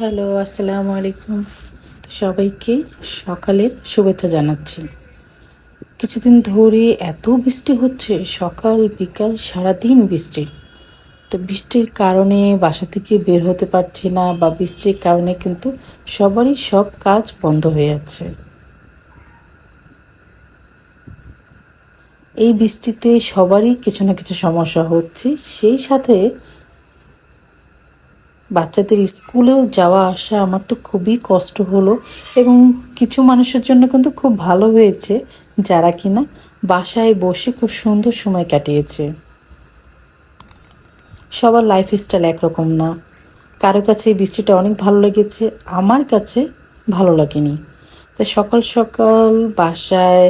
Hello, আসসালামু আলাইকুম। সবাইকে সকালের শুভেচ্ছা জানাচ্ছি। কিছুদিন ধরে এত বৃষ্টি হচ্ছে, সকাল বিকাল সারাদিন বৃষ্টি। তো বৃষ্টির কারণে বাসা থেকে বের হতে পারছি না বা বৃষ্টির কারণে কিন্তু সবারই সব কাজ বন্ধ হয়ে যাচ্ছে এই বৃষ্টিতে সবারই কিছু না কিছু সমস্যা হচ্ছে। সেই সাথে বাচ্চাদের স্কুলেও যাওয়া আসা আমার তো খুবই কষ্ট হলো এবং কিছু মানুষের জন্য কিন্তু খুব ভালো হয়েছে যারা কিনা বাসায় বসে খুব সুন্দর সময় কাটিয়েছে। সবার লাইফ স্টাইল একরকম না। কারও কাছে এই বৃষ্টিটা অনেক ভালো লেগেছে, আমার কাছে ভালো লাগেনি। তাই সকাল সকাল বাসায়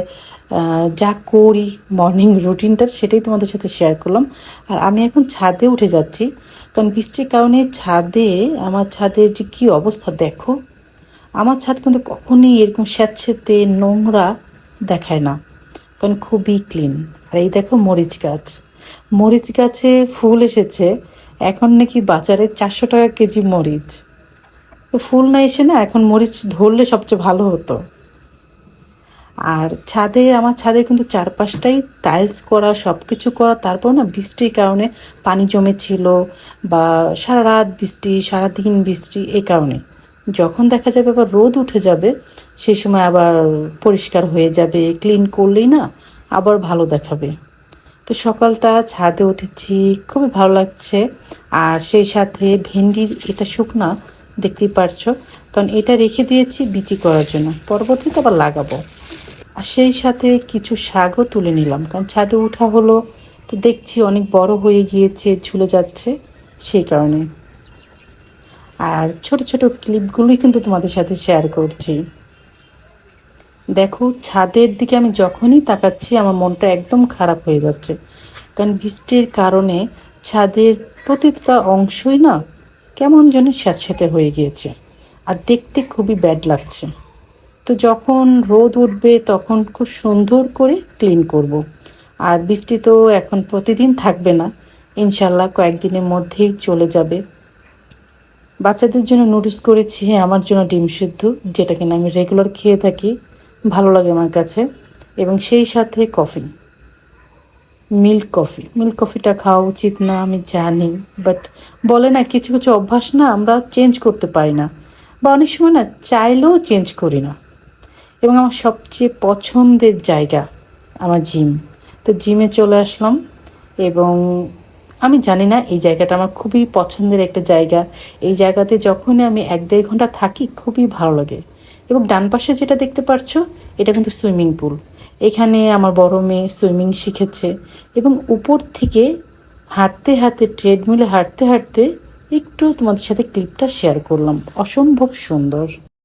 যা করি মর্নিং রুটিনটা সেটাই তোমাদের সাথে শেয়ার করলাম। আর আমি এখন ছাদে উঠে যাচ্ছি। কারণ বৃষ্টির কারণে ছাদে, আমার ছাদের যে কী অবস্থা দেখো, আমার ছাদ কিন্তু কখনই এরকম স্যাঁতস্যাঁতে নোংরা দেখায় না। কারণ খুবই ক্লিন আর এই দেখো মরিচ গাছ। মরিচ গাছে ফুল এসেছে। এখন নাকি বাজারে চারশো টাকা কেজি মরিচ। ফুল না এসে না এখন মরিচ ধরলে সবচেয়ে ভালো হতো। আর ছাদে, আমার ছাদে কিন্তু চারপাশটাই টাইলস করা সব কিছু করা। তারপর না বৃষ্টির কারণে পানি জমেছিল বা সারা রাত বৃষ্টি, সারা দিন বৃষ্টি এই কারণে। যখন দেখা যাবে আবার রোদ উঠে যাবে, সে সময় আবার পরিষ্কার হয়ে যাবে ক্লিন করলেই না আবার ভালো দেখাবে। তো সকালটা ছাদে উঠেছি, খুবই ভালো লাগছে। আর সেই সাথে ভেন্ডির এটা শুকনা, দেখতেই পারছ। কারণ এটা রেখে দিয়েছি বিচি করার জন্য। পরবর্তীতে আবার লাগাবো। আর সেই সাথে কিছু শাকও তুলে নিলাম, কারণ ছাদে উঠা হলো তো দেখছি অনেক বড় হয়ে গিয়েছে, ঝুলে যাচ্ছে সেই কারণে। আর ছোট ছোট ক্লিপগুলোই কিন্তু তোমাদের সাথে শেয়ার করছি। দেখো, ছাদের দিকে আমি যখনই তাকাচ্ছি আমার মনটা একদম খারাপ হয়ে যাচ্ছে, কারণ বৃষ্টির কারণে ছাদের প্রতিটা অংশই না কেমন যেন স্যাঁতস্যাঁতে হয়ে গিয়েছে, আর দেখতে খুবই ব্যাড লাগছে। যখন রোদ উঠবে তখন খুব সুন্দর করে ক্লিন করব। আর বৃষ্টি তো এখন প্রতিদিন থাকবে না, ইনশাল্লাহ কয়েকদিনের মধ্যেই চলে যাবে। বাচ্চাদের জন্য নোটিস করেছি, আমার জন্য ডিম সিদ্ধ, যেটা কিনা আমি রেগুলার খেয়ে থাকি, ভালো লাগে আমার কাছে, এবং সেই সাথে কফি মিল্ক কফি মিল্ক কফিটা খাওয়া উচিত না, আমি জানি বাট বলে না কিছু কিছু অভ্যাস না আমরা চেঞ্জ করতে পারি না, বা অনেক সময় না চাইলেও চেঞ্জ করি না। এবং আমার সবচেয়ে পছন্দের জায়গা আমার জিম। তো জিমে চলে আসলাম এবং আমি জানি না এই জায়গাটা আমার খুবই পছন্দের একটা জায়গা। এই জায়গাতে যখনই আমি এক দেড় ঘণ্টা থাকি খুবই ভালো লাগে। এবং ডান পাশে যেটা দেখতে পাচ্ছ এটা কিন্তু সুইমিং পুল। এখানে আমার বড় মেয়ে সুইমিং শিখেছে এবং উপর থেকে হাঁটতে হাঁটতে, ট্রেডমিলে হাঁটতে হাঁটতে একটু তোমাদের সাথে ক্লিপটা শেয়ার করলাম। অসম্ভব সুন্দর।